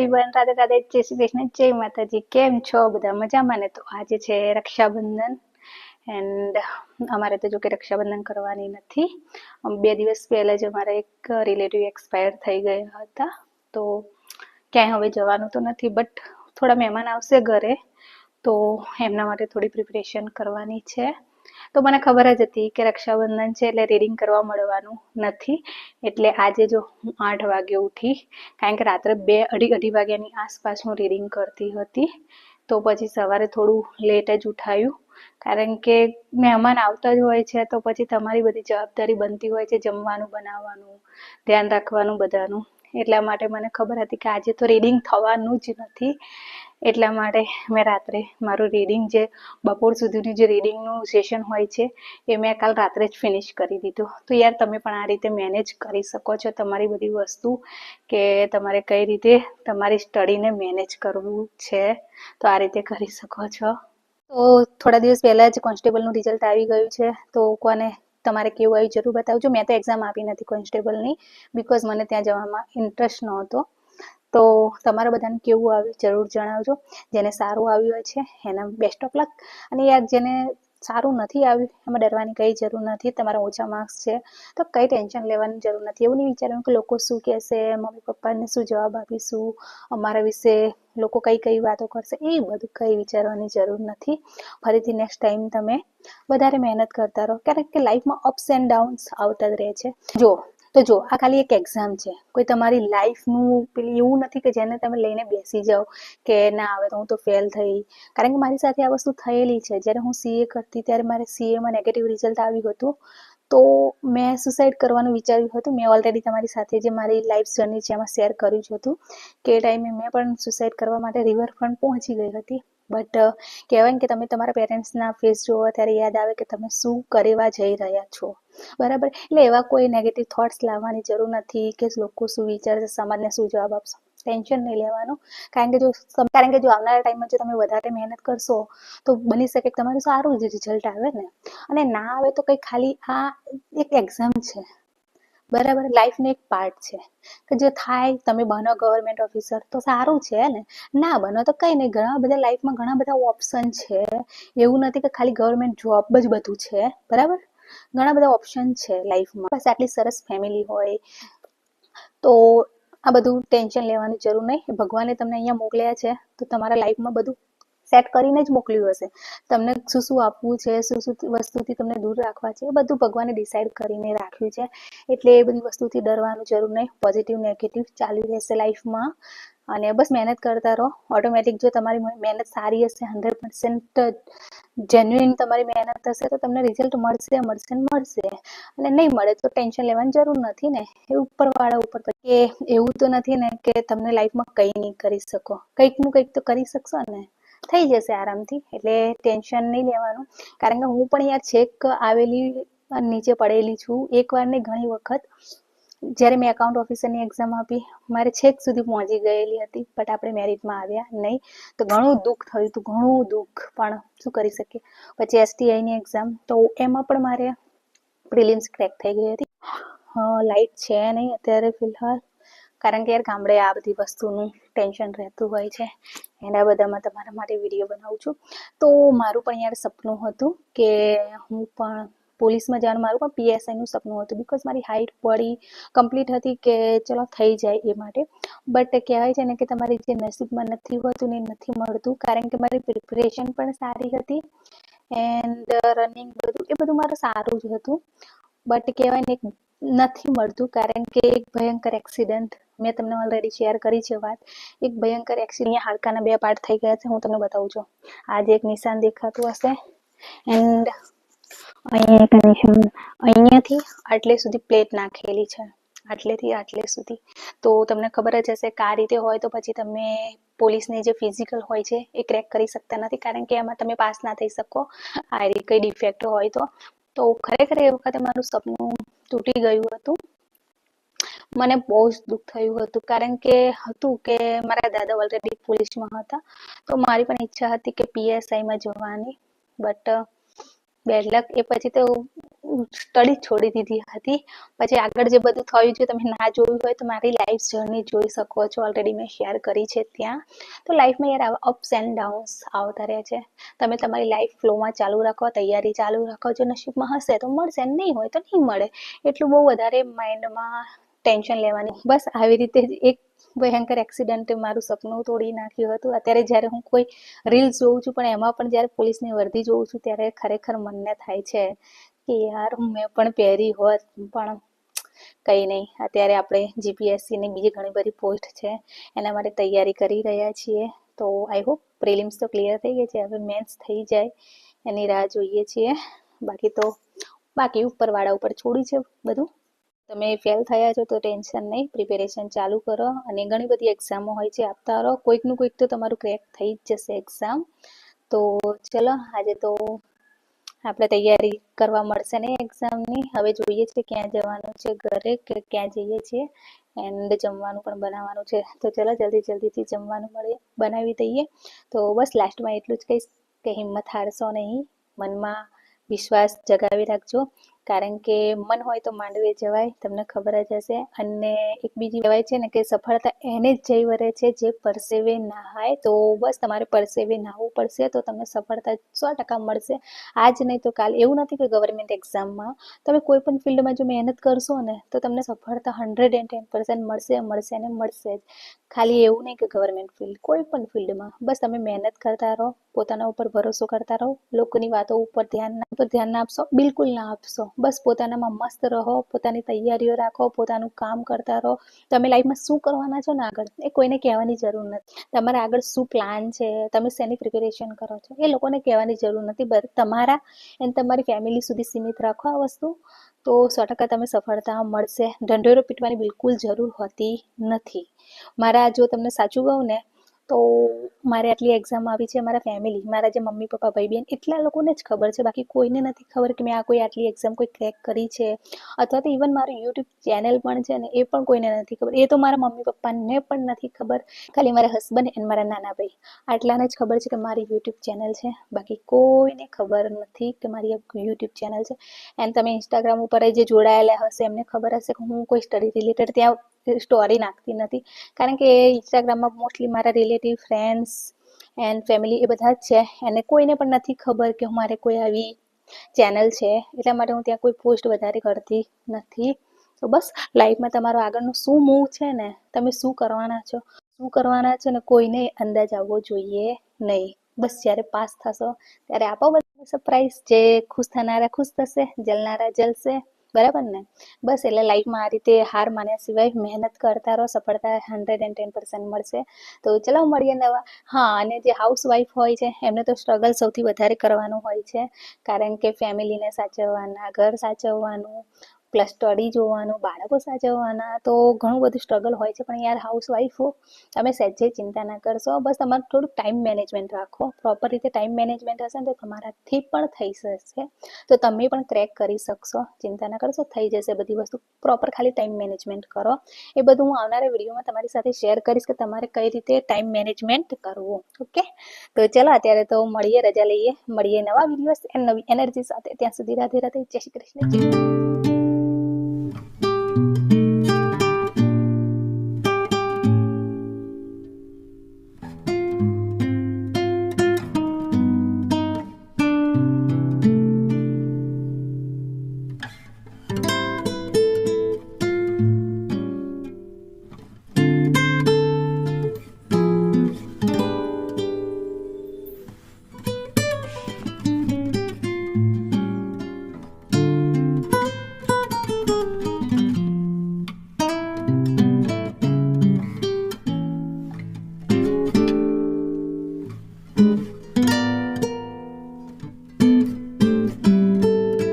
Everyone Radhe Radhe જય શ્રી કૃષ્ણ, જય માતાજી. કેમ છો? બધા મજામાં ને? તો આજે છે રક્ષાબંધન. એન્ડ અમારે તો જો કે રક્ષાબંધન કરવાની નથી. બે દિવસ પહેલા જ અમારા એક રિલેટિવ એક્સપાયર થઈ ગયા હતા. તો ક્યાંય હવે જવાનું તો નથી, બટ થોડા મહેમાન આવશે ઘરે. તો એમના માટે થોડી પ્રિપરેશન કરવાની છે. તો મને ખબર જ હતી કે રક્ષાબંધન છે એટલે રીડિંગ કરવા મળવાનું નથી. એટલે આજે જો હું આઠ વાગે ઉઠી, કારણ કે રાત્રે બે અઢી અઢી વાગ્યાની આસપાસ હું રીડિંગ કરતી હતી, તો પછી સવારે થોડું લેટ જ ઉઠાયું. કારણ કે મહેમાન આવતા જ હોય છે, તો પછી તમારી બધી જવાબદારી બનતી હોય છે જમવાનું, બનાવવાનું, ધ્યાન રાખવાનું બધાનું. એટલા માટે મને ખબર હતી કે આજે તો રીડિંગ થવાનું જ નથી. એટલા માટે મેં રાત્રે મારું રીડિંગ જે બપોર સુધીનું જે રીડિંગનું સેશન હોય છે, એ મેં કાલ રાત્રે જ ફિનિશ કરી દીધું. તો યાર તમે પણ આ રીતે મેનેજ કરી શકો છો તમારી બધી વસ્તુ કે તમારે કઈ રીતે તમારી સ્ટડીને મેનેજ કરવું છે, તો આ રીતે કરી શકો છો. તો થોડા દિવસ પહેલાં જ કોન્સ્ટેબલનું રિઝલ્ટ આવી ગયું છે, તો કોને તમારે કેવું આવ્યું જરૂર બતાવજો. મેં તો એક્ઝામ આપી નથી કોન્સ્ટેબલની બિકોઝ મને ત્યાં જવામાં ઇન્ટરેસ્ટ નહોતો. તો તમારા બધાને કેવું આવ્યું જરૂર જણાવજો. જેને સારું આવ્યું હોય છે, એને બેસ્ટ ઓફ લક અને યાર, જેને સારું નથી આવ્યું, એમાં ડરવાની કંઈ જરૂર નથી, તમારા ઓછા માર્ક્સ છે. તો કંઈ ટેન્શન લેવાની જરૂર નથી. એવું નહીં વિચારવાનું કે લોકો શું કહેશે, મમ્મી પપ્પાને શું જવાબ આપીશું, અમારા વિશે લોકો કઈ કઈ વાતો કરશે, એ બધું કંઈ વિચારવાની જરૂર નથી. ફરીથી નેક્સ્ટ ટાઈમ તમે વધારે મહેનત કરતા રહો. કારણ કે લાઈફમાં અપ્સ એન્ડ ડાઉન્સ આવતા જ રહે છે. જો તો જો, આ ખાલી એક એક્ઝામ છે. કોઈ તમારી લાઈફનું પેલી એવું નથી કે જેને તમે લઈને બેસી જાઓ કે ના આવે તો હું તો ફેલ થઈ. કારણ કે મારી સાથે આ વસ્તુ થયેલી છે. જ્યારે હું સીએ કરતી, ત્યારે મારે સીએમાં નેગેટિવ રિઝલ્ટ આવ્યું હતું. તો મેં સુસાઇડ કરવાનું વિચાર્યું હતું. મેં ઓલરેડી તમારી સાથે જે મારી લાઈફ જર્ની છે, એમાં શેર કર્યું હતું. કે ટાઈમે મેં પણ સુસાઇડ કરવા માટે રિવરફ્રન્ટ પહોંચી ગઈ હતી. બટ કહેવાય ને કે તમે તમારા પેરેન્ટ્સના ફેસ જોવો, ત્યારે યાદ આવે કે તમે શું કરવા જઈ રહ્યા છો. બરાબર? એટલે એવા કોઈ નેગેટિવ થોટ્સ લાવવાની જરૂર નથી કે લોકો શું વિચારશે સમાજને શું જવાબ આપશો. ટેન્શન નહીં લેવાનું. કારણ કે જો કારણ કે જો આવનારા ટાઈમમાં જો તમે વધારે મહેનત કરશો, તો બની શકે કે તમારું સારું જ રિઝલ્ટ આવે ને. અને ના આવે તો કંઈ ખાલી આ એક એક્ઝામ છે. બરાબર લાઈફનો એક પાર્ટ છે. કે જે થાય, તમે બનો ગવર્મેન્ટ ઓફિસર તો સારું છે ને? ના બનો તો કંઈ નહીં, ઘણા બધા લાઈફમાં ઘણા બધા ઓપ્શન છે. એવું નથી કે ખાલી ગવર્મેન્ટ જોબ જ બધું છે, બરાબર? ઘણા બધા ઓપ્શન છે લાઈફમાં બસ આટલી સરસ ફેમિલી હોય, તો આ બધું ટેન્શન લેવાની જરૂર નહીં. ભગવાને તમને અહીંયા મોકલ્યા છે, તો તમારા લાઈફમાં બધું સેટ કરીને જ મોકલ્યું હશે. તમને શું શું આપવું છે, શું શું વસ્તુથી તમને દૂર રાખવા છે, એ બધું ભગવાને ડિસાઈડ કરીને રાખ્યું છે. એટલે એ બધી વસ્તુથી ડરવાનું જરૂર નહીં. પોઝિટિવ નેગેટિવ ચાલુ રહેશે લાઈફમાં અને બસ મહેનત કરતા રહો. ઓટોમેટિક જો તમારી મહેનત સારી હશે હંડ્રેડ પર્સન્ટ જેન્યુઇન તમારી મહેનત હશે, તો તમને રિઝલ્ટ મળશે મળશે ને મળશે. અને નહીં મળે તો ટેન્શન લેવાની જરૂર નથી ને. એ ઉપરવાળા ઉપર કે એવું તો નથી ને કે તમને લાઈફમાં કંઈ નહીં કરી શકો. કંઈકનું કંઈક તો કરી શકશો ને. થઈ જશે આરામથી, એટલે ટેન્શન નહીં લેવાનું. કારણ કે હું પણ યાર છેક આવેલી, નીચે પડેલી છું. એકવાર ને ઘણી વખત જ્યારે મેં એકાઉન્ટ ઓફિસરની એક્ઝામ આપી, મારે છેક સુધી પહોંચી ગયેલી હતી બટ આપણે મેરિટમાં આવ્યા નહીં. તો ઘણું દુઃખ થયું હતું, ઘણું દુઃખ. પણ શું કરી શકીએ? પછી એસટીઆઈની એક્ઝામ તો એમાં પણ મારે પ્રિલિમ્સ ક્રેક થઈ ગઈ હતી. લાઇટ છે નહીં અત્યારે, ફિલહાલ. કારણ કે યાર ગામડે આ બધી વસ્તુનું ટેન્શન રહેતું હોય છે. એના બધામાં તમારા માટે વીડિયો બનાવું છું. તો મારું પણ યાર સપનું હતું કે હું પણ પોલીસમાં જવાનું, મારું પણ પીએસઆઈનું સપનું હતું. બિકોઝ મારી હાઈટ બોડી કમ્પ્લીટ હતી કે ચલો થઈ જાય એ માટે. બટ કહેવાય છે ને કે તમારી જે નસીબમાં નથી હોતું ને નથી મળતું, કારણ કે મારી પ્રિપરેશન પણ સારી હતી. એન્ડ રનિંગ બધું, એ બધું મારું સારું જ હતું. બટ કહેવાય ને નથી મળતું, કારણ કે એક ભયંકર એક્સિડન્ટ મેં તમને ઓલરેડી શેર કરી છે વાત. એક ભયંકર એક્સિડન્ટ હાડકાના બે પાર્ટ થઈ ગયા છે, હું તમને બતાવું છું. આજે એક નિશાન દેખાતું હશે. એન્ડ અહીંયા એક નિશાન, અહીંયાથી આટલે સુધી પ્લેટ નાખેલી છે. આટલેથી આટલે સુધી. તો તમને ખબર જ હશે કે રીતે હોય તો પછી તમે પોલીસની જે ફિઝિકલ હોય છે એ ક્રેક કરી શકતા નથી, કારણ કે એમાં તમે પાસ ના થઈ શકો. આ રીતે કંઈ ડિફેક્ટ હોય તો. તો ખરેખર એ વખતે મારું સપનું તૂટી ગયું હતું. મને બહુ જ દુઃખ થયું હતું. કારણ કે હતું કે મારા દાદા ઓલરેડી પોલીસમાં હતા. તો મારી પણ ઈચ્છા હતી કે પીએસઆઈમાં જવાની. બટ બેડ લક એ પછી તો સ્ટડી છોડી દીધી હતી. પછી આગળ જે બધું થયું છે, તમે ના જોયું હોય તો મારી લાઈફ જર્ની જોઈ શકો છો. ઓલરેડી મેં શેર કરી છે ત્યાં. તો લાઈફમાં યાર આવા અપ્સ એન્ડ ડાઉન્સ આવતા રહે છે. તમે તમારી લાઈફ ફ્લોમાં ચાલુ રાખો, તૈયારી ચાલુ રાખો. જો નસીબમાં હશે તો મળશે. નહીં હોય તો નહીં મળે. એટલું બહુ વધારે માઇન્ડમાં ટેન્શન લેવાની. બસ આવી રીતે એક ભયંકર એક્સિડન્ટે મારું સપનું તોડી નાખ્યું હતું. અત્યારે જ્યારે હું કોઈ રીલ્સ જોઉં છું, પણ એમાં પણ જ્યારે પોલીસની વર્દી જોઉં છું, ત્યારે ખરેખર મનને થાય છે કે યાર, મેં પણ પહેરી હોત, પણ કંઈ નહીં. અત્યારે આપણે જીપીએસસીની બીજી ઘણી બધી પોસ્ટ છે, એના માટે તૈયારી કરી રહ્યા છીએ. તો આઈ હોપ પ્રિલિમ્સ તો ક્લિયર થઈ ગઈ છે. હવે મેન્સ થઈ જાય, એની રાહ જોઈએ છીએ. બાકી તો બાકી ઉપરવાળા ઉપર છોડી છે બધું? તમે ફેલ થયા છો તો ટેન્શન નહીં પ્રિપેરેશન ચાલુ કરો અને ઘણી બધી એક્ઝામો હોય છે, આપતા રહો. કોઈકનું કોઈક તો તમારું ક્રેક થઈ જ જશે એક્ઝામ તો ચલો, આજે તો આપણે તૈયારી કરવા મળશે ને એક્ઝામની હવે જોઈએ છે ક્યાં જવાનું છે ઘરે કે ક્યાં જઈએ છીએ એન્ડ જમવાનું પણ બનાવવાનું છે. તો ચલો, જલ્દી જલ્દીથી જમવાનું મળે, બનાવી દઈએ. તો બસ લાસ્ટમાં એટલું જ કહીશ કે હિંમત હારશો નહીં. મનમાં વિશ્વાસ જગાવી રાખજો. કારણ કે મન હોય તો માંડવે જવાય, તમને ખબર જ હશે. અને એક બીજી કહેવાય છે ને કે સફળતા એને જ જઈ વરે છે, જે પરસેવે નહાય તો બસ તમારે પરસેવે નાહવું પડશે, તો તમને સફળતા સો ટકા મળશે. આજ નહીં તો કાલ, એવું નથી કે ગવર્મેન્ટ એક્ઝામમાં તમે કોઈ પણ ફિલ્ડમાં જો મહેનત કરશો ને, તો તમને સફળતા હંડ્રેડ એન્ડ ટેન પર્સન્ટ મળશે મળશે ને મળશે જ. ખાલી એવું નહીં કે ગવર્મેન્ટ ફિલ્ડ કોઈ પણ ફિલ્ડમાં બસ તમે મહેનત કરતા રહો, પોતાના ઉપર ભરોસો કરતા રહો, લોકોની વાતો ઉપર ધ્યાન ના ધ્યાન ના આપશો, બિલકુલ ના આપશો. બસ પોતાનામાં મસ્ત રહો, પોતાની તૈયારીઓ રાખો, પોતાનું કામ કરતા રહો. તમે લાઈફમાં શું કરવાના છો ને આગળ? એ કોઈને કહેવાની જરૂર નથી. તમારા આગળ શું પ્લાન છે? તમે શેની પ્રિપેરેશન કરો છો? એ લોકોને કહેવાની જરૂર નથી. તમારા એન્ડ તમારી ફેમિલી સુધી સીમિત રાખો આ વસ્તુ. તો સો ટકા તમે સફળતા મળશે. ઢંઢેરો પીટવાની બિલકુલ જરૂર હોતી નથી. મારા જો તમને સાચું કહું ને તો મારે આટલી એક્ઝામ આવી છે, મારા ફેમિલી મારા જે મમ્મી, પપ્પા ભાઈ બહેન એટલા લોકોને જ ખબર છે. બાકી કોઈને નથી ખબર કે મેં આ કોઈ આટલી એક્ઝામ કોઈ ક્રેક કરી છે. અથવા તો ઇવન મારું યુટ્યુબ ચેનલ પણ છે ને, એ પણ કોઈને નથી ખબર. એ તો મારા મમ્મી, પપ્પાને પણ નથી ખબર. ખાલી મારા હસબન્ડ એન્ડ મારા નાના ભાઈ. આટલાને જ ખબર છે કે મારી યુટ્યુબ ચેનલ છે. બાકી કોઈને ખબર નથી કે મારી યુટ્યુબ ચેનલ છે. એન્ડ તમે ઇન્સ્ટાગ્રામ ઉપર જે જોડાયેલા હશે, એમને ખબર હશે કે હું કોઈ સ્ટડી રિલેટેડ ત્યાં સ્ટોરી નાખતી નથી. કારણ કે ઇન્સ્ટાગ્રામમાં મોસ્ટલી મારા રિલેટિવ ફ્રેન્ડ્સ એન્ડ ફેમિલી એ બધા જ છે. એને કોઈને પણ નથી ખબર કે મારે કોઈ આવી ચેનલ છે. એટલા માટે હું ત્યાં કોઈ પોસ્ટ વધારે કરતી નથી. તો બસ લાઈફમાં તમારો આગળનું શું મૂવ છે ને, તમે શું કરવાના છો? શું કરવાના છો ને કોઈને અંદાજ આવવો જોઈએ નહીં. બસ જ્યારે પાસ થશો, ત્યારે આપો બધા સરપ્રાઈઝ જે ખુશ થનારા ખુશ થશે, જલનારા જલશે. બરાબર ને? બસ એટલે લાઈફમાં આ રીતે હાર માન્યા સિવાય મહેનત કરતા રહો, સફળતા હંડ્રેડ એન્ડ ટેન પર્સન્ટ મળશે. તો ચલો મળીએ નવા. હા, અને જે હાઉસ વાઈફ હોય છે, એમને તો સ્ટ્રગલ સૌથી વધારે કરવાનું હોય છે. કારણ કે ફેમિલીને સાચવવાના, ઘર સાચવવાનું પ્લસ સ્ટડી જોવાનું, બાળકો સાચવવાના, તો ઘણું બધું સ્ટ્રગલ હોય છે. પણ યાર હાઉસ વાઈફ તમે સહેજે ચિંતા ના કરશો, બસ તમારે થોડુંક ટાઈમ મેનેજમેન્ટ રાખો. પ્રોપર રીતે ટાઈમ મેનેજમેન્ટ હશે ને, તો તમારાથી પણ થઈ જશે. તો તમે પણ ક્રેક કરી શકશો. ચિંતા ના કરશો, થઈ જશે. બધી વસ્તુ પ્રોપર ખાલી ટાઈમ મેનેજમેન્ટ કરો. એ બધું હું આવનારા વિડીયોમાં તમારી સાથે શેર કરીશ કે તમારે કઈ રીતે ટાઈમ મેનેજમેન્ટ કરવું. ઓકે તો ચલો, અત્યારે તો મળીએ, રજા લઈએ. મળીએ નવા વિડીયોઝ નવી એનર્જી સાથે. ત્યાં સુધી રાધે રાધે જય શ્રી કૃષ્ણ.